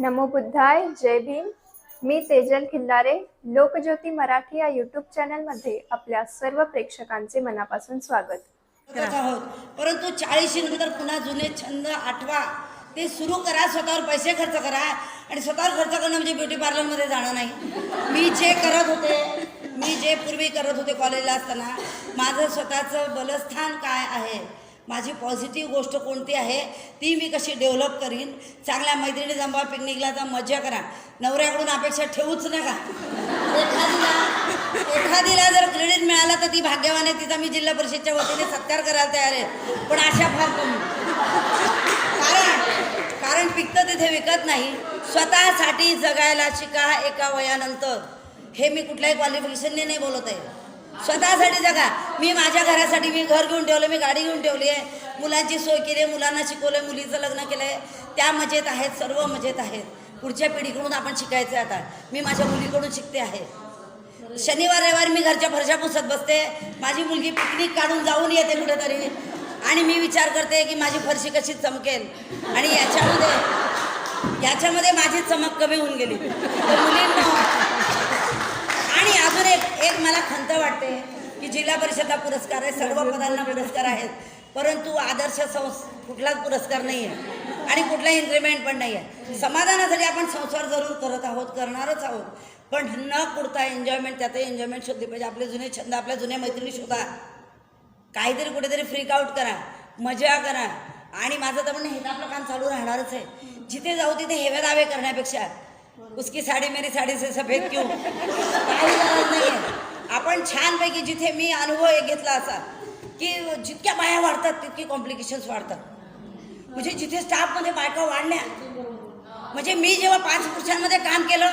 नमो बुद्धाय जय भीम. मी तेजल खिल्लारे लोकज्योती मराठी या यूट्यूब चॅनलमध्ये आपल्या सर्व प्रेक्षकांचे मनापासून स्वागत. आहोत. परंतु चाळीशी नंतर पुन्हा जुने छंद आठवा. ते सुरू करा स्वतःवर पैसे खर्च करा आणि स्वतःवर खर्च करणं म्हणजे ब्युटी पार्लरमध्ये जाणं नाही. मी जे करत होते मी जे पूर्वी करत होते कॉलेजला असताना माझं स्वतःचं बलस्थान काय आहे? माझी पॉझिटिव्ह गोष्ट कोणती आहे ती मी कशी डेव्हलप करीन? चांगल्या मैत्रिणी जमवा पिकनिकला जा मजा करा. नवऱ्याकडून अपेक्षा ठेवूच नका. एखादीला एखादीला जर क्रेडिट मिळालं तर ती भाग्यवान आहे तिचा मी जिल्हा परिषदच्या वतीने सत्कार करायला तयार आहे. पण अशा फार कमी. कारण कारण पिकतं तिथे विकत नाही. स्वतःसाठी जगायला शिका एका वयानंतर. हे मी कुठल्याही क्वालिफिकेशनने नाही बोलत आहे. स्वतःसाठी जगा. मी माझ्या घरासाठी मी घर घेऊन ठेवलं मी गाडी घेऊन ठेवली आहे. मुलांची सोय केली आहे मुलांना शिकवलं मुलीचं लग्न केलं आहे त्या मजेत आहेत सर्व मजेत आहेत. पुढच्या पिढीकडून आपण शिकायचं आहे आता. मी माझ्या मुलीकडून शिकते आहे. शनिवार रविवारी मी घरच्या फरशा पुसत बसते. माझी मुलगी पिकनिक काढून जाऊन येते कुठेतरी. आणि मी विचार करते की माझी फरशी कशी चमकेल. आणि याच्यामध्ये याच्यामध्ये माझी चमक कमी होऊन गेली. तर मुलींना मला खंत वाटते की जिल्हा परिषदला पुरस्कार आहे सर्व पदांना पुरस्कार आहेत. परंतु आदर्श संस् कुठलाच पुरस्कार नाही आहे आणि कुठला इन्क्रिमेंट पण नाही आहे समाधानासाठी आपण संसार जरूर करत आहोत करणारच आहोत. पण न कुडता एन्जॉयमेंट त्यातही एन्जॉयमेंट शोधली पाहिजे. आपले जुने छंद आपल्या जुन्या मैत्रिणी शोधा. काहीतरी कुठेतरी फ्रीक आउट करा. मजा करा. आणि माझं तर म्हणणं हे आपलं काम चालू राहणारच आहे. जिथे जाऊ तिथे हेवे दावे करण्यापेक्षा उसकी साडी मेरी साडी से सफेद क्यों? काही गरज नाही आपण छानपैकी जिथे मी अनुभव एक घेतला असा की जितक्या बाया वाढतात तितकी कॉम्प्लिकेशन्स वाढतात. म्हणजे जिथे स्टाफमध्ये बायका वाढल्या म्हणजे मी जेव्हा पाच पुरुषांमध्ये काम केलं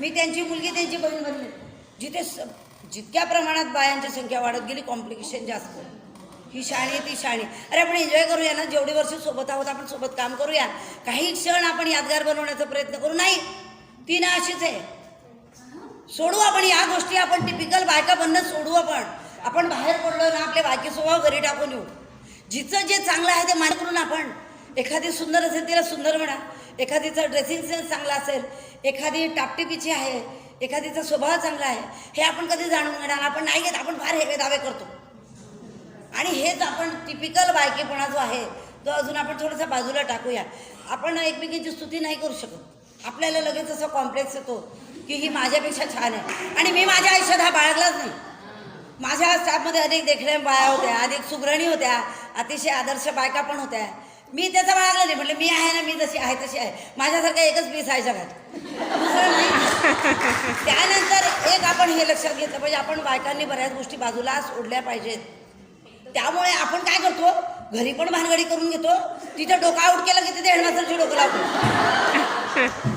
मी त्यांची मुलगी त्यांची बहीण बनली. जिथे स- जितक्या प्रमाणात बायांची संख्या वाढत गेली कॉम्प्लिकेशन जास्त. ही शाळी ती शाळी. अरे आपण एन्जॉय करूया ना जेवढी वर्ष सोबत आहोत आपण सोबत काम करूया. काही क्षण आपण यादगार बनवण्याचा प्रयत्न करू. नाही ती ना अशीच आहे. सोडू आपण या गोष्टी आपण टिपिकल बायका बनणं सोडू आपण. आपण बाहेर पडलो ना आपले बायकी स्वभाव घरी टाकून येऊ. जिचं जे चांगलं आहे ते मान करून आपण. एखादी सुंदर असेल तिला सुंदर म्हणा. एखादीचा ड्रेसिंग सेन्स चांगला असेल एखादी टापटिपीची आहे एखादीचा स्वभाव चांगला आहे हे आपण कधी जाणून घेणार? आपण नाही घेत आपण फार हेवे दावे करतो. आणि हेच आपण टिपिकल बायकेपणा जो आहे तो अजून आपण थोडासा बाजूला टाकूया. आपण एकमेकींची स्तुती नाही करू शकत. आपल्याला लगेच असं कॉम्प्लेक्स येतो. की ही माझ्यापेक्षा छान आहे. आणि मी माझ्या आयुष्यात हा बाळगलाच नाही. माझ्या स्टाफमध्ये अनेक देखण्या बाया होत्या अधिक सुग्रणी होत्या अतिशय आदर्श बायका पण होत्या. मी त्याचा बाळगला नाही म्हटलं मी आहे ना मी जशी आहे तशी आहे. माझ्यासारखं एकच पीस आहे जगात. नाही. त्यानंतर एक आपण हे लक्षात घेतलं पाहिजे आपण बायकांनी बऱ्याच गोष्टी बाजूला सोडल्या पाहिजेत. त्यामुळे आपण काय करतो? घरी पण भानगडी करून घेतो तिथं डोकं आउट केलं की तिथे हेडमास्टरची डोकं लावतो.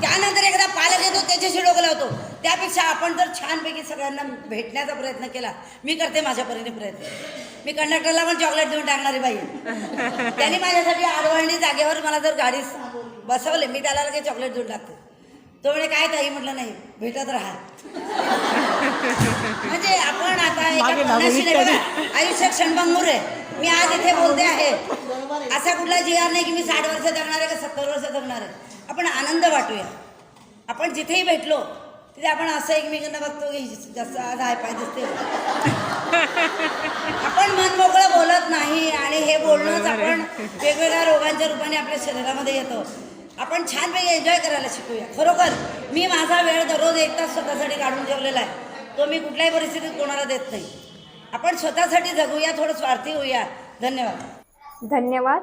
त्यानंतर एकदा पालक येतो त्याच्याशी डोकं लावतो. त्यापेक्षा आपण जर छानपैकी सगळ्यांना भेटण्याचा प्रयत्न केला मी करते माझ्या परीने प्रयत्न. मी कंडक्टरला पण चॉकलेट देऊन टाकणारी बाई. आहे. त्यांनी माझ्यासाठी आडवळणी जागेवर मला जर गाडी बसवले मी त्याला लगेच चॉकलेट देऊन टाकते. तो म्हणे काय ताई? म्हटलं नाही भेटत राहा. म्हणजे आपण आता एका आयुष्य क्षणभंगूर आहे. मी आज इथे बोलते आहे. असा कुठला जी आर नाही की मी साठ वर्ष जगणार आहे का सत्तर वर्ष जगणार आहे. आपण आनंद वाटूया. आपण जिथेही भेटलो तिथे आपण असं एकमेकांना बघतो की जसं आज हाय पाय दिसते आपण मन मोकळं बोलत नाही आणि हे बोलणंच आपण वेगवेगळ्या रोगांच्या रूपाने आपल्या शरीरामध्ये येतो. आपण छानपैकी एन्जॉय करायला शिकूया. खरोखर मी माझा वेळ दररोज एक तास स्वतःसाठी काढून ठेवलेला आहे. तो मी कुठल्याही परिस्थितीत कोणाला देत नाही. आपण स्वतःसाठी जगूया थोडं स्वार्थी होऊया. धन्यवाद. धन्यवाद.